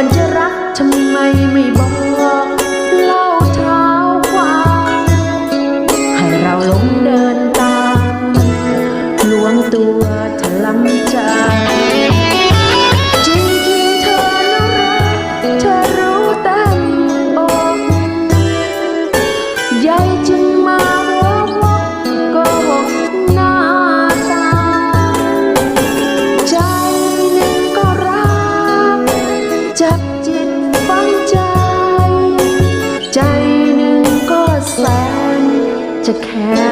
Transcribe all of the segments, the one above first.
อนจะรักทำไมไม่บอก to care.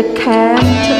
จะแค้น